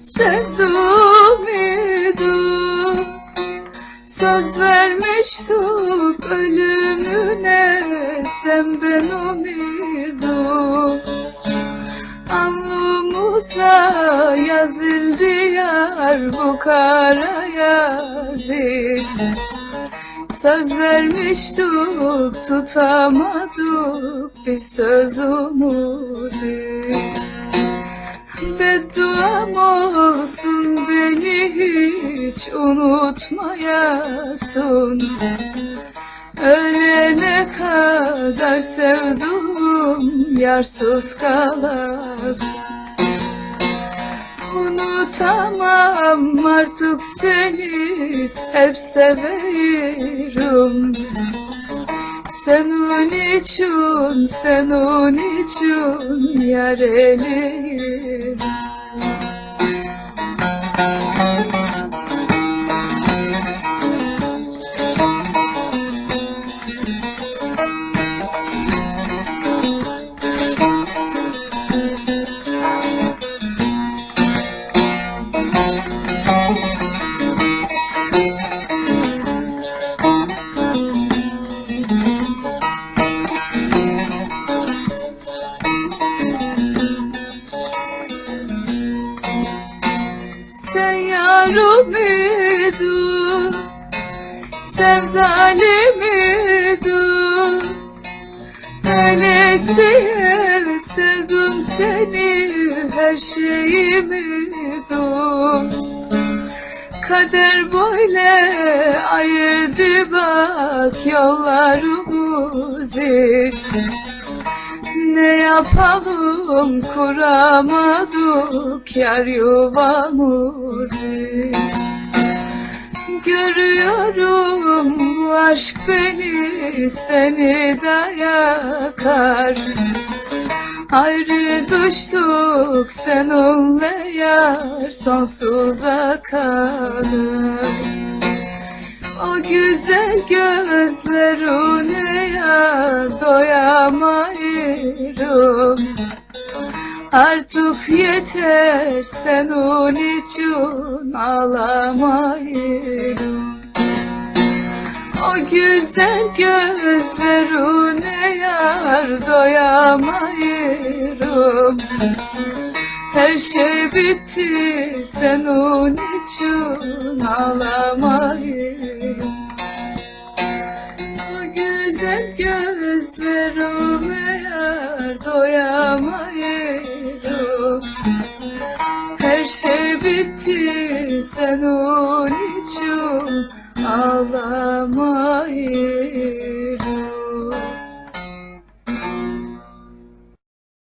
sevdum idun Söz vermiştik ölümüne sen ben umidum Alnımıza yazıldı yar bu kara yazı. Söz vermiştik tutamadık biz sözümüzü Bedduam olsun beni hiç unutmayasın. Ölene kadar sevduğum yarsız kalasın. Unutamam artık seni hep severim. Senin için, senin için yar eleyim sevdalim idin Öylesiye sevdim seni, her şeyim idin Kader böyle ayırdı bak yollarımızı. Ne yapalım kuramadık yar yuvamızı Görüyorum bu aşk beni seni de yakar. Ayrı düştük seninle yar sonsuza kadar o güzel gözlerine ya doyamayırım Artık yeter senin için ağlamayırım O güzel gözlerine yar doyamayırım. Her şey bitti senin için ağlamayım O güzel gözlerime yar doyamayırım Her şey bitti senin için ağlamayım